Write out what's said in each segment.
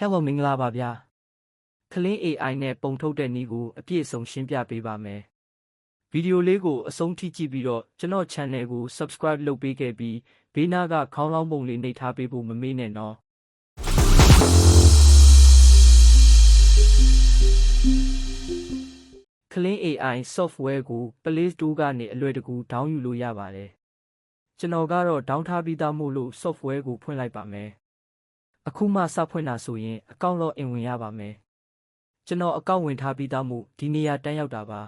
Hello မင်္ဂလာပါဗျာခလင်း AI နဲ့ပုံထုတ်တဲ့နည်းကိုအပြည့်အစုံရှင်းပြပေးပါမယ်ဗီဒီယိုလေးကိုအဆုံးထိကြည့်ပြီးတော့ကျွန်တော် channel ကို subscribe လုပ်ပေးခဲ့ပြီးဘေးနားကခေါင်းလောင်းပုံလေးနှိပ်ထားပေးဖို့မမေ့နဲ့နော်ခလင်း AI software ကို Play Store ကနေအလွယ်တကူ down ယူလို့ရပါတယ်ကျွန်တော်ကတော့ down ထားပြီးသားမို့လို့ software ကိုဖွင့်လိုက်ပါမယ် အခုမှစဖွင့်တာဆိုရင်အကောင့်တော့အင်ဝင်ရပါမယ်ကျွန်တော်အကောင့်ဝင်ထားပြီးသားမို့ဒီနေရာတန်းရောက်တာပါ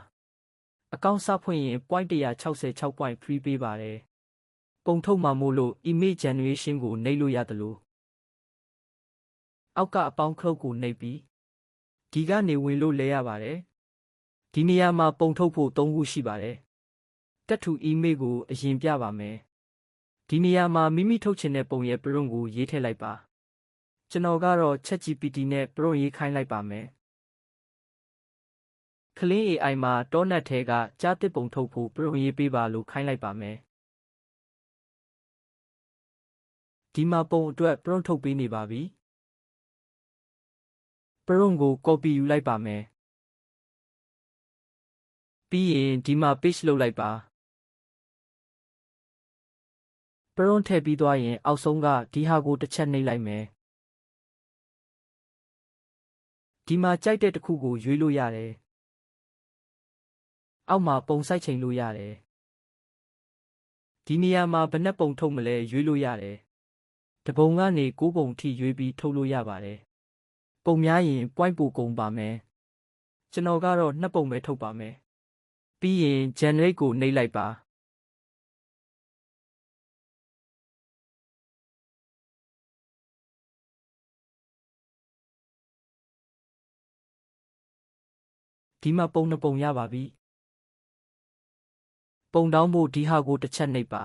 အကောင့်စဖွင့်ရင် point 166 point free ပေးပါတယ်ပုံထုတ်မှာမို့လို့ image generation ကိုနှိပ်လို့ရတယ်လို့အောက်ကအပေါင်းခလုတ်ကိုနှိပ်ပြီးဒီကနေဝင်လို့လဲရပါတယ်ဒီနေရာမှာပုံထုတ်ဖို့၃ခုရှိပါတယ်တက်ထူ email ကိုအရင်ပြပါမယ်ဒီနေရာမှာမိမိထုတ်ချင်တဲ့ပုံရဲ့ prompt ကိုရေးထည့်လိုက်ပါ ကျွန်တော်ကတော့ ChatGPT နဲ့ prompt ရေးခိုင်းလိုက်ပါမယ်ခလင်း AI မှာတောနက်ထဲကကြားတစ်ပုံထုတ်ဖို့ prompt ရေးပေးပါလို့ခိုင်းလိုက်ပါမယ်ဒီမှာပုံအတွက် prompt ထုတ်ပေးနေပါပြီ prompt ကို copy ယူလိုက်ပါမယ်ပြီးရင်ဒီမှာ paste လုပ်လိုက်ပါ prompt ထည့်ပြီးသွားရင်အောက်ဆုံးကဒီဟာကိုတစ်ချက်နှိပ်လိုက်မယ် ဒီမှာကြိုက်တဲ့တစ်ခုကိုရွေးလို့ရတယ်အောက်မှာပုံစိုက်ချိန်လို့ရတယ်ဒီနေရာမှာဘယ်နှပုံထုတ်မလဲရွေးလို့ရတယ်တပုံကနေ9ပုံထိရွေးပြီးထုတ်လို့ရပါတယ်ပုံများရင် point ပိုကုန်ပါမယ်ကျွန်တော်ကတော့2ပုံပဲထုတ်ပါမယ်ပြီးရင် generate ကိုနှိပ်လိုက်ပါ ဒီမှာပုံနှစ်ပုံရပါပြီပုံတောင်းဖို့ဒီဟာကိုတစ်ချက်နှိပ်ပါ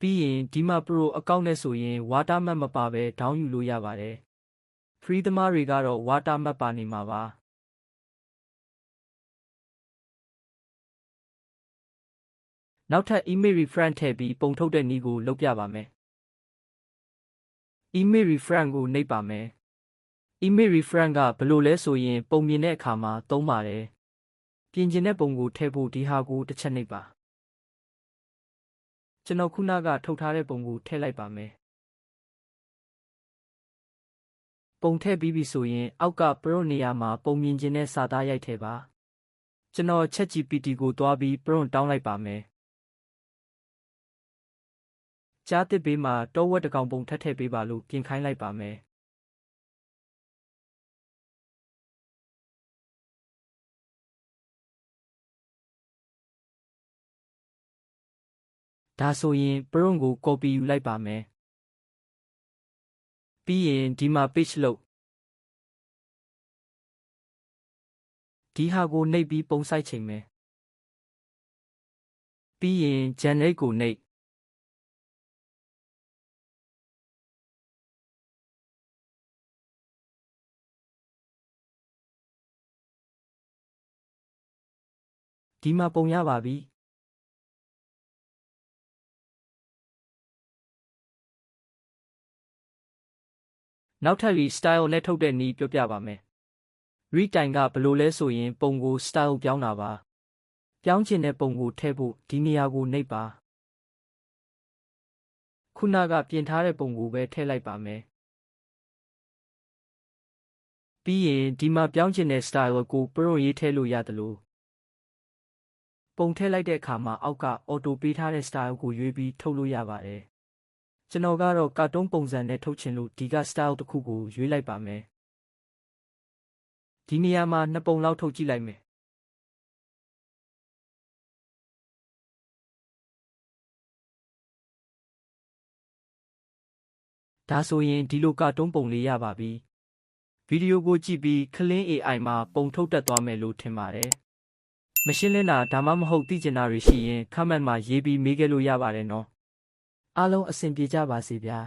ပြီးရင်ဒီမှာ pro အကောင့်နဲ့ဆိုရင် watermark မပါဘဲ down ယူလို့ရပါတယ် free သမားတွေကတော့ watermark ပါနေမှာပါနောက်ထပ် email reference ထည့်ပြီးပုံထုတ်တဲ့နည်းကိုလုပ်ပြပါမယ် email reference ကိုနှိပ်ပါမယ် email reference ကဘယ်လိုလဲဆိုရင်ပုံမြင်တဲ့အခါမှာသုံးပါတယ်ပြင်ကျင်တဲ့ပုံကိုထည့်ဖို့ဒီဟာကိုတစ်ချက်နှိပ်ပါကျွန်တော်ခုနကထုတ်ထားတဲ့ပုံကိုထည့်လိုက်ပါမယ်ပုံထည့်ပြီးပြီဆိုရင် အောက်က pro နေရာမှာပုံမြင်ခြင်းနဲ့စာသားရိုက်ထည့်ပါကျွန်တော် ChatGPT ကိုတွားပြီး prompt တောင်းလိုက်ပါမယ်ကြားတစ်ဘေးမှာတောဝက်တကောင်ပုံထပ်ထည့်ပေးပါလို့ပြင်ခိုင်းလိုက်ပါမယ် ဒါဆိုရင် prompt ကို copy ယူလိုက်ပါမယ်ပြီးရင်ဒီမှာ paste လုပ်ဒီဟာကိုနှိပ်ပြီးပုံစိုက်ချိန်မယ်ပြီးရင် generate ကိုနှိပ်ဒီမှာပုံရပါပြီ နောက်ထပ် style နဲ့ထုတ်တဲ့နည်းပြောပြပါမယ် read time ကဘယ်လိုလဲဆိုရင် ပုံကို style ပြောင်းတာပါပြောင်းချင်တဲ့ပုံကိုထည့်ဖို့ဒီနေရာကိုနှိပ်ပါခုနကပြင်ထားတဲ့ပုံကိုပဲထည့်လိုက်ပါမယ်ပြီးရင်ဒီမှာပြောင်းချင်တဲ့ style ကို pro ရေးထည့်လို့ရတယ်လို့ပုံထည့်လိုက်တဲ့အခါမှာအောက်က auto ပေးထားတဲ့ style ကိုရွေးပြီးထုတ်လို့ရပါတယ် ကျွန်တော်ကတော့ကာတွန်းပုံစံနဲ့ထုတ်ချင်လို့ဒီက style တစ်ခုကိုရွေးလိုက်ပါမယ်ဒီနေရာမှာနှစ်ပုံလောက်ထုတ်ကြည့်လိုက်မယ်ဒါဆိုရင်ဒီလိုကာတွန်းပုံလေးရပါပြီဗီဒီယိုကိုကြည့်ပြီးခလင်း AI မှာပုံထုတ်တက်သွားမယ်လို့ထင်ပါတယ်မရှင်းလင်းတာဒါမှမဟုတ်သိကျင်တာတွေရှိရင် comment မှာရေးပြီးမေးခဲ့လို့ရပါတယ်နော် အားလုံးအဆင်ပြေကြပါစေဗျာ